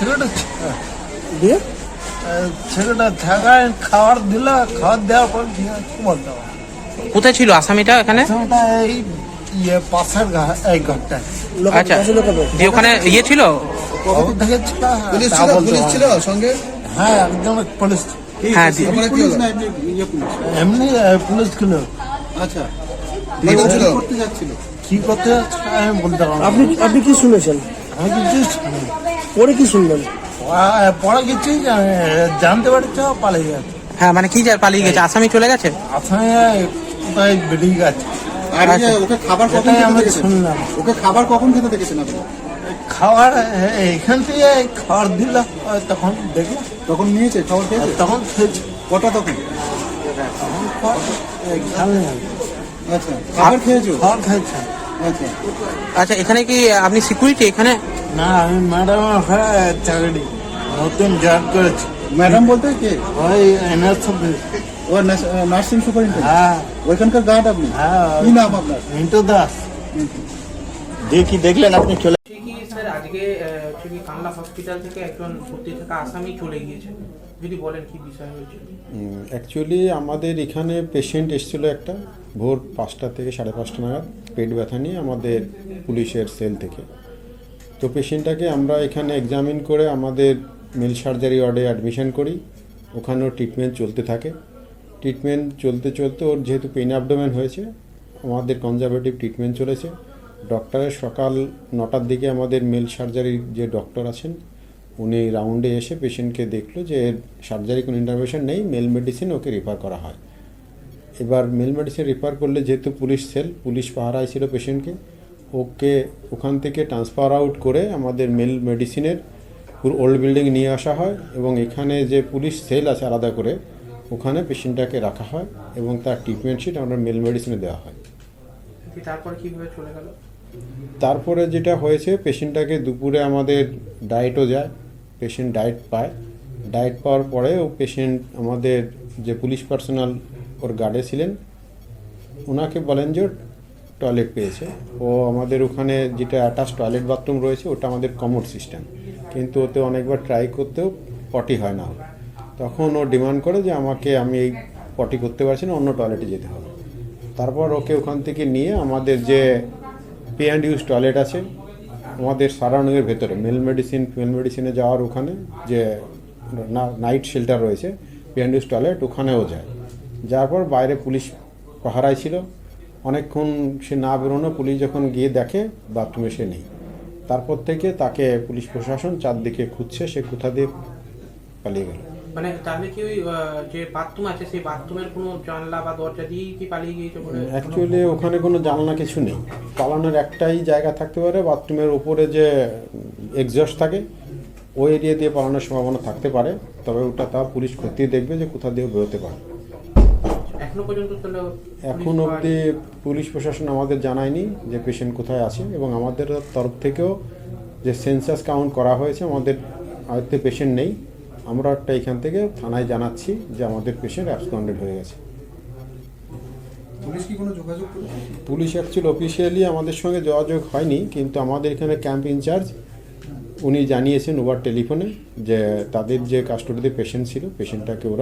ছেলেটা দিয়ে? ছেলেটা থাকায় খাবার দিল খাবার দেওয়ার পর বলতে কোথায় ছিল আসামিটা এখানে? এই ইয়ে পাশের এই আচ্ছা ওখানে ইয়ে ছিল? থেকে ছিল পুলিশ। সঙ্গে? হ্যাঁ একদম পুলিশ। হ্যাঁ কি এমনি পুলিশ ছিল। আচ্ছা। কি করতে যাচ্ছে আমি বলতে পারব আপনি আপনি কি শুনেছেন? আমি কিছু পরে কি শুনলেন? কিছুই জানি- জানতে পারছে পালিয়ে গেছে। হ্যাঁ মানে কি যা- পালিয়ে গেছে? আসামি চলে গেছে? আসামে কোথায় বেরিয়ে গেছে? আর ওকে খাবার কখন এটাই খেতে আমি দেখেছেন? শুনলাম। ওকে খাবার কখন খেতে দেখেছেন আপনি? খাবার এ- এইখান থেকে খাবার দিল তখন দেখলাম। তখন নিয়েছে খাবার খেয়েছে তখন খেয়েছি। কটা তখন? নেই। আচ্ছা খাবার খেয়েছো? খাবার খাইছে। আচ্ছা আচ্ছা এখানে কি আপনি সিকিউরিটি এখানে? না আমি ম্যাডাম চাকরি নতুন জয়েন করেছি। ম্যাডাম বলতে কে? ওই এনএস ও নার্সিং সুপারিনটেন্ডেন্ট হ্যাঁ। ওইখানকার গার্ড আপনি? হ্যাঁ কি নাম আপনার? মিন্টু দাস। কি দেখলেন আপনি চলে স্যার আজকে ঠিকই কানলা হসপিটাল থেকে একজন ভর্তি থাকা আসামি চলে গিয়েছে যদি বলেন কি বিষয় হয়েছে? অ্যাকচুয়ালি আমাদের এখানে পেশেন্ট এসেছিল একটা ভোর পাঁচটা থেকে সাড়ে পাঁচটা নাগাদ। পেট ব্যথা নিয়ে আমাদের পুলিশের সেল থেকে। তো পেশেন্টটাকে আমরা এখানে এক্সামিন করে আমাদের মিল সার্জারি ওয়ার্ডে অ্যাডমিশন করি। ওখানেও ট্রিটমেন্ট চলতে থাকে। ট্রিটমেন্ট চলতে চলতে ওর যেহেতু পেন অ্যাবডোমেন হয়েছে, আমাদের কনজারভেটিভ ট্রিটমেন্ট চলেছে। ডক্টরের সকাল নটার দিকে আমাদের মেল সার্জারির যে ডক্টর আছেন, উনি রাউন্ডে এসে পেশেন্টকে দেখল যে সার্জারি কোনো ইন্টারভেনশন নেই মেল মেডিসিন ওকে রেফার করা হয়। এবার মেল মেডিসিন রেফার করলে যেহেতু পুলিশ সেল পুলিশ পাহারায় ছিল পেশেন্টকে ওকে ওখান থেকে ট্রান্সফার আউট করে আমাদের মেল মেডিসিনের পুরো ওল্ড বিল্ডিং নিয়ে আসা হয় এবং এখানে যে পুলিশ সেল আছে আলাদা করে ওখানে পেশেন্টটাকে রাখা হয় এবং তার ট্রিটমেন্ট শিট আমরা মেল মেডিসিনে দেওয়া হয়। তারপর কীভাবে চলে গেল? তারপরে যেটা হয়েছে পেশেন্টটাকে দুপুরে আমাদের ডায়েটও যায় পেশেন্ট ডায়েট পায়। ডায়েট পাওয়ার পরে ও পেশেন্ট আমাদের যে পুলিশ পার্সোনাল ওর গার্ডে ছিলেন। ওনাকে বলেন যে টয়লেট পেয়েছে। ও আমাদের ওখানে যেটা অ্যাটাচ টয়লেট বাথরুম রয়েছে, ওটা আমাদের কমোড সিস্টেম কিন্তু ওতে অনেকবার ট্রাই করতেও পটি হয় না। তখন ও ডিমান্ড করে যে, আমাকে আমি এই পটি করতে পারছি না, অন্য টয়লেটে যেতে হবে। তারপর ওকে ওখান থেকে নিয়ে আমাদের যে পে অ্যান্ড ইউজ টয়লেট আছে, আমাদের সারাউন্ডিংয়ের ভেতরে মেল মেডিসিন ফিমেল মেডিসিনে যাওয়ার ওখানে যে নাইট শেল্টার রয়েছে পে অ্যান্ড ইউজ টয়লেট ওখানেও যায়। যার পর বাইরে পুলিশ পাহারায় ছিল। অনেকক্ষণ সে না বেরোনো পুলিশ যখন গিয়ে দেখে বাথরুমে সে নেই। তারপর থেকে তাকে পুলিশ প্রশাসন চারদিকে খুঁজছে সে কোথা দিয়ে পালিয়ে গেল। মানে তাহলে কি ওই যে বাথরুম আছে সেই বাথরুমের কোনো জানলা বা দরজা দিয়েই কি পালিয়ে গিয়েছে অ্যাকচুয়ালি ওখানে কোনো জানলা কিছু নেই। পালানোর একটাই জায়গা থাকতে পারে বাথরুমের উপরে যে এক্সস্ট থাকে ওই এরিয়া দিয়ে পালানোর সম্ভাবনা থাকতে পারে। তবে ওটা তা পুলিশ খতিয়ে দেখবে যে কোথা দিয়ে বেরোতে পারে। এখনও পর্যন্ত এখন অবধি পুলিশ প্রশাসন আমাদের জানায়নি যে পেশেন্ট কোথায় আছে এবং আমাদের তরফ থেকেও যে সেন্সাস কাউন্ট করা হয়েছে আমাদের আয়ত্তে পেশেন্ট নেই। আমরা একটা এখান থেকে থানায় জানাচ্ছি যে আমাদের পেশেন্ট অ্যাবসকন্ডেড হয়ে গেছে। পুলিশ কি কোনো যোগাযোগ করেছে? পুলিশ অ্যাকচুয়ালি অফিসিয়ালি আমাদের সঙ্গে যোগাযোগ হয়নি কিন্তু আমাদের এখানে ক্যাম্প ইনচার্জ উনি জানিয়েছেন ওভার টেলিফোনে যে তাদের যে কাস্টডিতে পেশেন্ট ছিল পেশেন্টটাকে ওরা